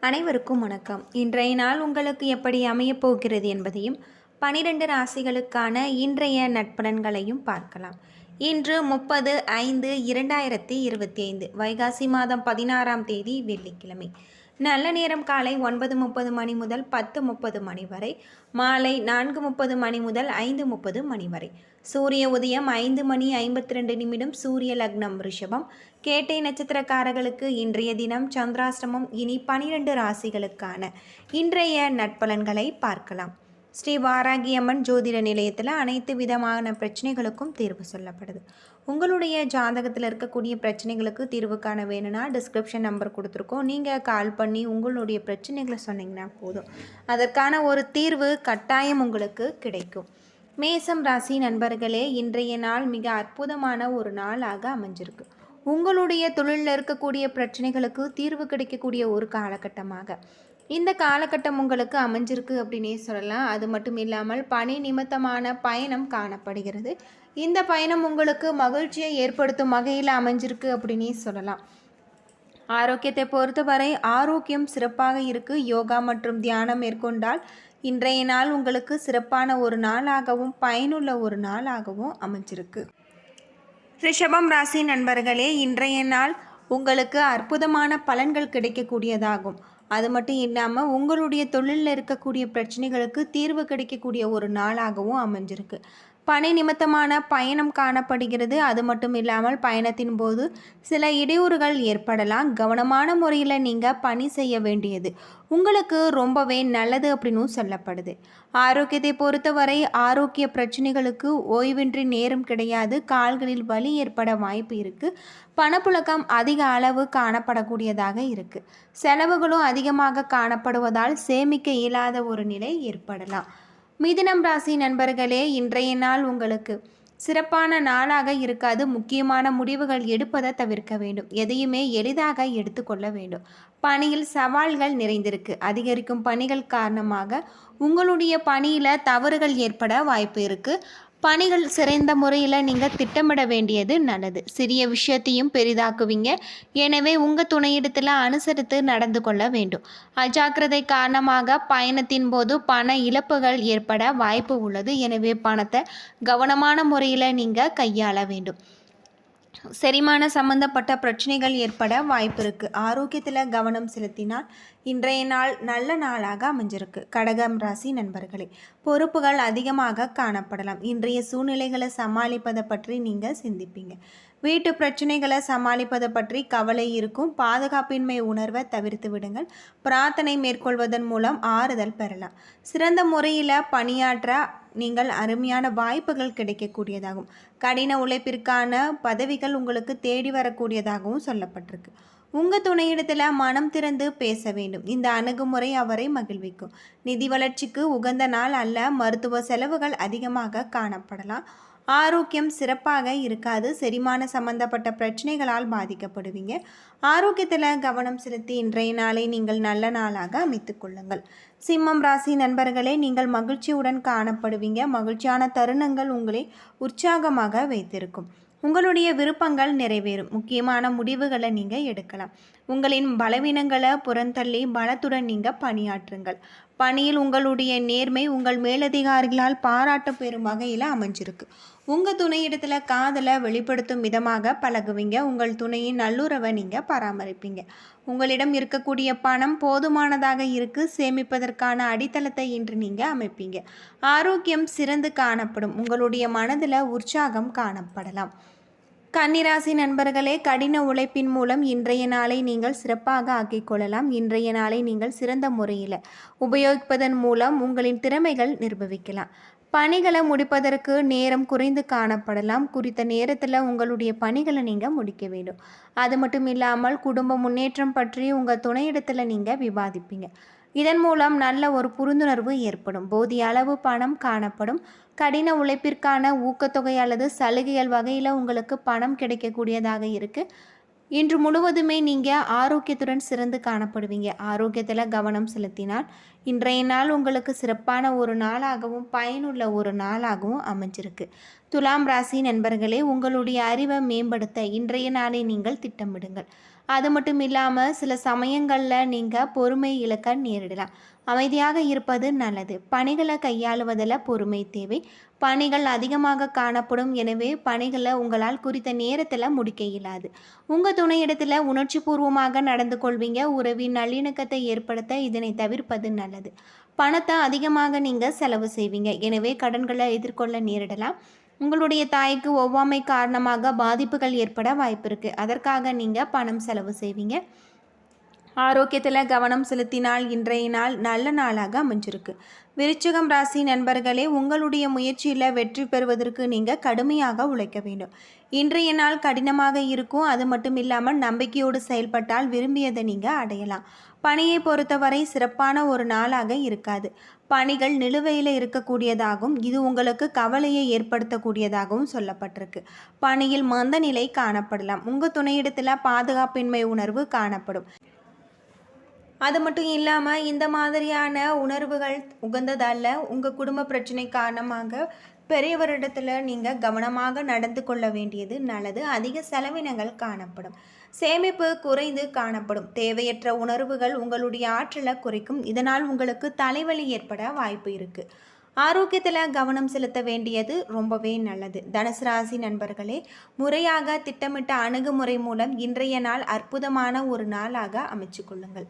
அனைவருக்கும் வணக்கம். இன்றைய நாள் உங்களுக்கு எப்படி அமையப் போகிறது என்பதையும் பனிரெண்டு ராசிகளுக்கான இன்றைய நட்பலன்களையும் பார்க்கலாம். இன்று முப்பது ஐந்து இரண்டாயிரத்தி இருபத்தி ஐந்து வைகாசி மாதம் பதினாறாம் தேதி வெள்ளிக்கிழமை. நல்ல நேரம் காலை ஒன்பது முப்பது மணி முதல் பத்து முப்பது மணி வரை மாலை நான்கு முப்பது மணி முதல் ஐந்து முப்பது மணி வரை. சூரிய உதயம் ஐந்து மணி ஐம்பத்தி ரெண்டு நிமிடம் சூரிய லக்னம் ரிஷபம். கேட்டை நட்சத்திரக்காரர்களுக்கு இன்றைய தினம் சந்திராஷ்டமம் இனி பனிரெண்டு ராசிகளுக்கான இன்றைய நட்பலன்களை பார்க்கலாம். ஸ்ரீ வாராகியம்மன் ஜோதிட நிலையத்தில் அனைத்து விதமான பிரச்சனைகளுக்கும் தீர்வு சொல்லப்படுது. உங்களுடைய ஜாதகத்தில் இருக்கக்கூடிய பிரச்சனைகளுக்கு தீர்வு காண வேணும்னா டிஸ்கிரிப்ஷன் நம்பர் கொடுத்துருக்கோம். நீங்கள் கால் பண்ணி உங்களுடைய பிரச்சனைகளை சொன்னீங்கன்னா போதும். அதற்கான ஒரு தீர்வு கட்டாயம் உங்களுக்கு கிடைக்கும். மேசம் ராசி நண்பர்களே இன்றைய நாள் மிக அற்புதமான ஒரு நாளாக அமைஞ்சிருக்கு. உங்களுடைய தொழிலில் இருக்கக்கூடிய பிரச்சனைகளுக்கு தீர்வு கிடைக்கக்கூடிய ஒரு காலகட்டமாக. இந்த காலகட்டம் உங்களுக்கு அமைஞ்சிருக்கு அப்படின்னே சொல்லலாம். அது மட்டும் இல்லாமல் பணி நிமித்தமான பயணம் காணப்படுகிறது. இந்த பயணம் உங்களுக்கு மகிழ்ச்சியை ஏற்படுத்தும் வகையில் அமைஞ்சிருக்கு அப்படின்னே சொல்லலாம். ஆரோக்கியத்தை பொறுத்தவரை ஆரோக்கியம் சிறப்பாக இருக்கு. யோகா மற்றும் தியானம் மேற்கொண்டால் இன்றைய நாள் உங்களுக்கு சிறப்பான ஒரு நாளாகவும் பயனுள்ள ஒரு நாளாகவும் அமைஞ்சிருக்கு. ரிஷபம் ராசி நண்பர்களே இன்றைய நாள் உங்களுக்கு அற்புதமான பலன்கள் கிடைக்கக்கூடியதாகும். அது மட்டும் இல்லாமல் உங்களுடைய தொழிலில் இருக்கக்கூடிய பிரச்சனைகளுக்கு தீர்வு கிடைக்கக்கூடிய ஒரு நாளாகவும் அமைஞ்சிருக்கு. பணி நிமித்தமான பயணம் காணப்படுகிறது. அது மட்டும் இல்லாமல் பயணத்தின் போது சில இடையூறுகள் ஏற்படலாம். கவனமான முறையில் நீங்கள் பணி செய்ய வேண்டியது. உங்களுக்கு ரொம்பவே நல்லது அப்படின்னும் சொல்லப்படுது. ஆரோக்கியத்தை பொறுத்தவரை ஆரோக்கிய பிரச்சனைகளுக்கு ஓய்வின்றி நேரம் கிடையாது. கால்களில் வலி ஏற்பட வாய்ப்பு இருக்குது பணப்புழக்கம் அதிக அளவு காணப்படக்கூடியதாக இருக்குது செலவுகளும் அதிகமாக காணப்படுவதால் சேமிக்க இயலாத ஒரு நிலை ஏற்படலாம். மிதுனம் ராசி நண்பர்களே இன்றைய நாள் உங்களுக்கு சிறப்பான நாளாக இருக்காது. முக்கியமான முடிவுகள் எடுப்பதை தவிர்க்க வேண்டும். எதையுமே எளிதாக எடுத்துக்கொள்ள வேண்டும். பணியில் சவால்கள் நிறைந்திருக்கு. அதிகரிக்கும் பணிகள் காரணமாக உங்களுடைய பணியில் தவறுகள் ஏற்பட வாய்ப்பு இருக்குது பணிகள் சிறந்த முறையில் நீங்கள் திட்டமிட வேண்டியது நல்லது. சிறிய விஷயத்தையும் பெரிதாக்குவீங்க. எனவே உங்கள் துணையிடத்தில் அனுசரித்து நடந்து கொள்ள வேண்டும். அஜாக்கிரதை காரணமாக பயணத்தின் போது பண இழப்புகள் ஏற்பட வாய்ப்பு உள்ளது. எனவே பணத்தை கவனமான முறையில் நீங்கள் கையாள வேண்டும். செரிமான சம்பந்தப்பட்ட பிரச்சனைகள் ஏற்பட வாய்ப்பு இருக்குது ஆரோக்கியத்தில் கவனம் செலுத்தினால் இன்றைய நாள் நல்ல நாளாக அமைஞ்சிருக்கு. கடகம் ராசி நண்பர்களே பொறுப்புகள் அதிகமாக காணப்படலாம். இன்றைய சூழ்நிலைகளை சமாளிப்பதை பற்றி நீங்கள் சிந்திப்பீங்க. வீட்டு பிரச்சனைகளை சமாளிப்பதை பற்றி கவலை இருக்கும். பாதுகாப்பின்மை உணர்வை தவிர்த்து விடுங்கள். பிரார்த்தனை மேற்கொள்வதன் மூலம் ஆறுதல் பெறலாம். சிறந்த முறையில் பணியாற்ற நீங்கள் அருமையான வாய்ப்புகள் கிடைக்கக்கூடியதாகும். கடின உழைப்பிற்கான பதவிகள் உங்களுக்கு தேடி வரக்கூடியதாகவும் சொல்லப்பட்டிருக்கு. உங்கள் துணையிடத்தில் மனம் திறந்து பேச வேண்டும். இந்த அணுகுமுறை அவரை மகிழ்விக்கும். நிதி வளர்ச்சிக்கு உகந்த நாள் அல்ல. மருத்துவ செலவுகள் அதிகமாக காணப்படலாம். ஆரோக்கியம் சிறப்பாக இருக்காது செரிமான சம்பந்தப்பட்ட பிரச்சனைகளால் பாதிக்கப்படுவீங்க. ஆரோக்கியத்தில் கவனம் செலுத்தி இன்றைய நாளை நீங்கள் நல்ல நாளாக அமைத்துக்கொள்ளுங்கள் சிம்மம் ராசி நண்பர்களே நீங்கள் மகிழ்ச்சியுடன் காணப்படுவீங்க. மகிழ்ச்சியான தருணங்கள் உங்களை உற்சாகமாக வைத்திருக்கும். உங்களுடைய விருப்பங்கள் நிறைவேறும். முக்கியமான முடிவுகளை நீங்கள் எடுக்கலாம். உங்களின் பலவீனங்களை புறந்தள்ளி பலத்துடன் நீங்கள் பணியாற்றுங்கள். பணியில் உங்களுடைய நேர்மை உங்கள் மேலதிகாரிகளால் பாராட்ட பெறும் வகையில் அமைஞ்சிருக்கு. உங்கள் துணையிடத்தில் காதலை வெளிப்படுத்தும் விதமாக பழகுவீங்க. உங்கள் துணையின் நல்லுறவை நீங்கள் பராமரிப்பீங்க. உங்களிடம் இருக்கக்கூடிய பணம் போதுமானதாக இருக்கு. சேமிப்பதற்கான அடித்தளத்தை இன்று நீங்கள் அமைப்பீங்க. ஆரோக்கியம் சிறந்து காணப்படும். உங்களுடைய மனதில் உற்சாகம் காணப்படலாம். கன்னிராசி நண்பர்களே கடின உழைப்பின் மூலம் இன்றைய நாளை நீங்கள் சிறப்பாக ஆக்கிக் கொள்ளலாம். இன்றைய நாளை நீங்கள் சிறந்த முறையில் உபயோகிப்பதன் மூலம் உங்களின் திறமைகள் நிர்பவிக்கலாம் பணிகளை முடிப்பதற்கு நேரம் குறைந்து காணப்படலாம். குறித்த நேரத்தில் உங்களுடைய பணிகளை நீங்கள் முடிக்க வேண்டும். அது மட்டும் இல்லாமல் குடும்ப முன்னேற்றம் பற்றி உங்கள் துணையிடத்தில் நீங்கள் விவாதிப்பீங்க. இதன் மூலம் நல்ல ஒரு புரிந்துணர்வு ஏற்படும். போதிய அளவு பணம் காணப்படும். கடின உழைப்பிற்கான ஊக்கத்தொகை அல்லது சலுகைகள் வகையில் உங்களுக்கு பணம் கிடைக்கக்கூடியதாக இருக்குது இன்று முழுவதுமே நீங்கள் ஆரோக்கியத்துடன் சிறந்து காணப்படுவீங்க. ஆரோக்கியத்தில் கவனம் செலுத்தினால் இன்றைய நாள் உங்களுக்கு சிறப்பான ஒரு நாளாகவும் பயனுள்ள ஒரு நாளாகவும் அமைஞ்சிருக்கு. துலாம் ராசி நண்பர்களே உங்களுடைய அறிவை மேம்படுத்த இன்றைய நாளை நீங்கள் திட்டமிடுங்கள். அது மட்டும் இல்லாமல் சில சமயங்களில் நீங்கள் பொறுமை இழக்க நேரிடலாம். அமைதியாக இருப்பது நல்லது. பணிகளை கையாளுவதில் பொறுமை தேவை. பணிகள் அதிகமாக காணப்படும். எனவே பணிகளை உங்களால் குறித்த நேரத்தில் முடிக்க இயலாது. உங்கள் துணையிடத்தில் உணர்ச்சி பூர்வமாக நடந்து கொள்வீங்க. உறவின் நல்லிணக்கத்தை ஏற்படுத்த இதனை தவிர்ப்பது நல்லது. பணத்தை அதிகமாக நீங்கள் செலவு செய்வீங்க. எனவே கடன்களை எதிர்கொள்ள நேரிடலாம். உங்களுடைய தாய்க்கு ஒவ்வாமை காரணமாக பாதிப்புகள் ஏற்பட வாய்ப்பு இருக்குது அதற்காக நீங்கள் பணம் செலவு செய்வீங்க. ஆரோக்கியத்தில் கவனம் செலுத்தினால் இன்றைய நாள் நல்ல நாளாக அமைஞ்சிருக்கு. விருச்சிகம் ராசி நண்பர்களே உங்களுடைய முயற்சியில் வெற்றி பெறுவதற்கு நீங்கள் கடுமையாக உழைக்க வேண்டும். இன்றைய நாள் கடினமாக இருக்கும். அது மட்டும் இல்லாமல் நம்பிக்கையோடு செயல்பட்டால் விரும்பியதை நீங்கள் அடையலாம். பணியை பொறுத்தவரை சிறப்பான ஒரு நாளாக இருக்காது. பணிகள் நிலுவையில் இருக்கக்கூடியதாகவும் இது உங்களுக்கு கவலையை ஏற்படுத்தக்கூடியதாகவும் சொல்லப்பட்டிருக்கு. பணியில் மந்த நிலை காணப்படலாம். உங்கள் துணையிடத்தில் பாதுகாப்பின்மை உணர்வு காணப்படும். அது மட்டும் இல்லாமல் இந்த மாதிரியான உணர்வுகள் உகந்ததல்ல. உங்கள் குடும்ப பிரச்சனை காரணமாக பெரியவரிடத்தில் நீங்கள் கவனமாக நடந்து கொள்ள வேண்டியது நல்லது. அதிக செலவினங்கள் காணப்படும். சேமிப்பு குறைந்து காணப்படும். தேவையற்ற உணர்வுகள் உங்களுடைய ஆற்றலை குறைக்கும். இதனால் உங்களுக்கு தலைவலி ஏற்பட வாய்ப்பு இருக்குது ஆரோக்கியத்தில் கவனம் செலுத்த வேண்டியது ரொம்பவே நல்லது. தனுசு ராசி நண்பர்களே முறையாக திட்டமிட்ட அணுகுமுறை மூலம் இன்றைய நாள் அற்புதமான ஒரு நாளாக அமைச்சு கொள்ளுங்கள்.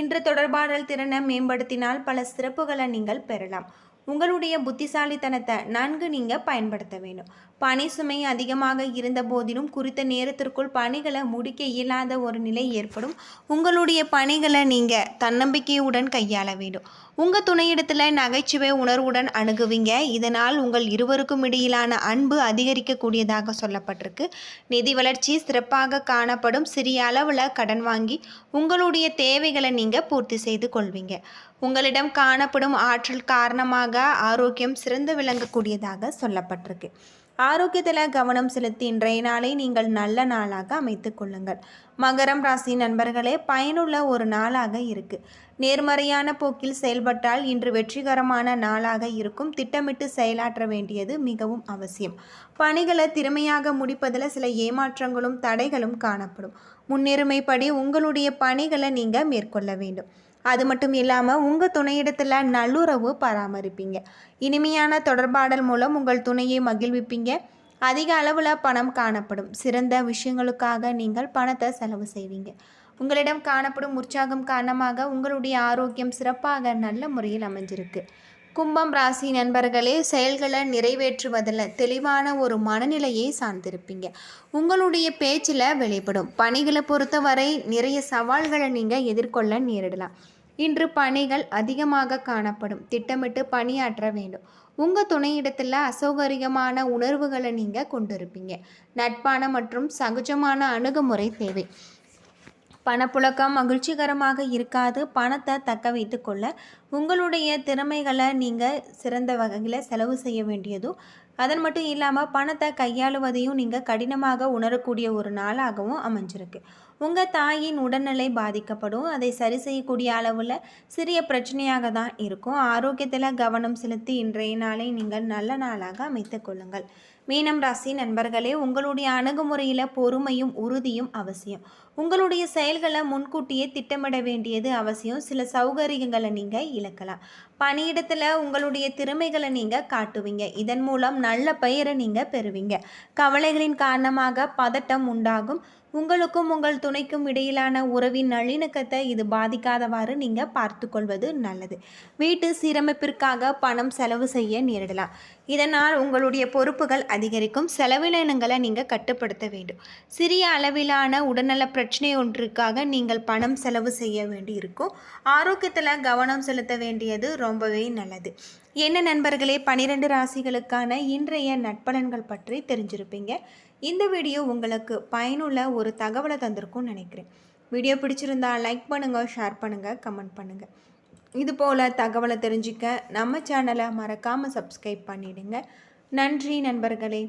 இன்று தொடர்பாடல் திறனை மேம்படுத்தினால் பல சிறப்புகளை நீங்கள் பெறலாம். உங்களுடைய புத்திசாலித்தனத்தை நன்கு நீங்கள் பயன்படுத்த வேண்டும். பணி சுமை அதிகமாக இருந்த போதிலும் குறித்த நேரத்திற்குள் பணிகளை முடிக்க இயலாத ஒரு நிலை ஏற்படும். உங்களுடைய பணிகளை நீங்கள் தன்னம்பிக்கையுடன் கையாள வேண்டும். உங்கள் துணையிடத்தில் நகைச்சுவை உணர்வுடன் அணுகுவீங்க. இதனால் உங்கள் இருவருக்கும் இடையிலான அன்பு அதிகரிக்கக்கூடியதாக சொல்லப்பட்டிருக்கு. நிதி வளர்ச்சி சிறப்பாக காணப்படும். சிறிய அளவில் கடன் வாங்கி உங்களுடைய தேவைகளை நீங்கள் பூர்த்தி செய்து கொள்வீங்க. உங்களிடம் காணப்படும் ஆற்றல் காரணமாக ஆரோக்கியம் சிறந்து விளங்கக்கூடியதாக சொல்லப்பட்டிருக்கு. ஆரோக்கியத்தில் கவனம் செலுத்தி இன்றைய நாளை நீங்கள் நல்ல நாளாக அமைத்து கொள்ளுங்கள். மகரம் ராசி நண்பர்களே பயனுள்ள ஒரு நாளாக இருக்கு. நேர்மறையான போக்கில் செயல்பட்டால் இன்று வெற்றிகரமான நாளாக இருக்கும். திட்டமிட்டு செயலாற்ற வேண்டியது மிகவும் அவசியம். பணிகளை திறமையாக முடிப்பதில் சில ஏமாற்றங்களும் தடைகளும் காணப்படும். முன்னுரிமைப்படி உங்களுடைய பணிகளை நீங்கள் மேற்கொள்ள வேண்டும். அது மட்டும் இல்லாமல் உங்கள் துணையிடத்தில் நல்லுறவு பராமரிப்பீங்க. இனிமையான தொடர்பாடல் மூலம் உங்கள் துணையை மகிழ்விப்பீங்க. அதிக அளவில் பணம் காணப்படும். சிறந்த விஷயங்களுக்காக நீங்கள் பணத்தை செலவு செய்வீங்க. உங்களிடம் காணப்படும் உற்சாகம் காரணமாக உங்களுடைய ஆரோக்கியம் சிறப்பாக நல்ல முறையில் அமைஞ்சிருக்கு. கும்பம் ராசி நண்பர்களே செயல்களை நிறைவேற்றுவதில் தெளிவான ஒரு மனநிலையை சார்ந்திருப்பீங்க. உங்களுடைய பேச்சில் வெளிப்படும். பணிகளை பொறுத்தவரை நிறைய சவால்களை நீங்கள் எதிர்கொள்ள நேரிடலாம். இன்று பணிகள் அதிகமாக காணப்படும். திட்டமிட்டு பணியாற்ற வேண்டும். உங்கள் துணையிடத்தில் அசௌகரியமான உணர்வுகளை நீங்கள் கொண்டிருப்பீங்க. நட்பான மற்றும் சகஜமான அணுகுமுறை தேவை. பணப்புழக்கம் மகிழ்ச்சிகரமாக இருக்காது. பணத்தை தக்க வைத்து கொள்ள உங்களுடைய திறமைகளை நீங்கள் சிறந்த வகையில் செலவு செய்ய வேண்டியதும் அதன் மட்டும் இல்லாமல் பணத்தை கையாளுவதையும் நீங்கள் கடினமாக உணரக்கூடிய ஒரு நாளாகவும் அமைஞ்சிருக்கு. உங்கள் தாயின் உடல்நிலை பாதிக்கப்படும். அதை சரி செய்யக்கூடிய அளவில் சிறிய பிரச்சனையாக தான் இருக்கும். ஆரோக்கியத்தில் கவனம் செலுத்தி இன்றைய நாளை நீங்கள் நல்ல நாளாக அமைத்து கொள்ளுங்கள். மீனம் ராசி நண்பர்களே உங்களுடைய அணுகுமுறையில் பொறுமையும் உறுதியும் அவசியம். உங்களுடைய செயல்களை முன்கூட்டியே திட்டமிட வேண்டியது அவசியம். சில சௌகரியங்களை நீங்கள் இழக்கலாம். பணியிடத்தில் உங்களுடைய திறமைகளை நீங்கள் காட்டுவீங்க. இதன் மூலம் நல்ல பெயரை நீங்கள் பெறுவீங்க. கவலைகளின் காரணமாக பதட்டம் உண்டாகும். உங்களுக்கும் உங்கள் துணைக்கும் இடையிலான உறவின் நல்லிணக்கத்தை இது பாதிக்காதவாறு நீங்கள் பார்த்து கொள்வது நல்லது. வீட்டு சீரமைப்பிற்காக பணம் செலவு செய்ய நேரிடலாம். இதனால் உங்களுடைய பொறுப்புகள் அதிகரிக்கும். செலவினங்களை நீங்கள் கட்டுப்படுத்த வேண்டும். சிறிய அளவிலான உடல்நல பிரச்சனை ஒன்றுக்காக நீங்கள் பணம் செலவு செய்ய வேண்டி இருக்கும் ஆரோக்கியத்தில் கவனம் செலுத்த வேண்டியது ரொம்பவே நல்லது. என்ன நண்பர்களே பனிரெண்டு ராசிகளுக்கான இன்றைய நட்பலன்கள் பற்றி தெரிஞ்சிருப்பீங்க. இந்த வீடியோ உங்களுக்கு பயனுள்ள ஒரு தகவலை தந்திருக்கும்னு நினைக்கிறேன். வீடியோ பிடிச்சிருந்தா லைக் பண்ணுங்கள் ஷேர் பண்ணுங்கள் கமெண்ட் பண்ணுங்கள் இது போல் தகவலை தெரிஞ்சுக்க நம்ம சேனலை மறக்காமல் சப்ஸ்கிரைப் பண்ணிவிடுங்க நன்றி நண்பர்களே.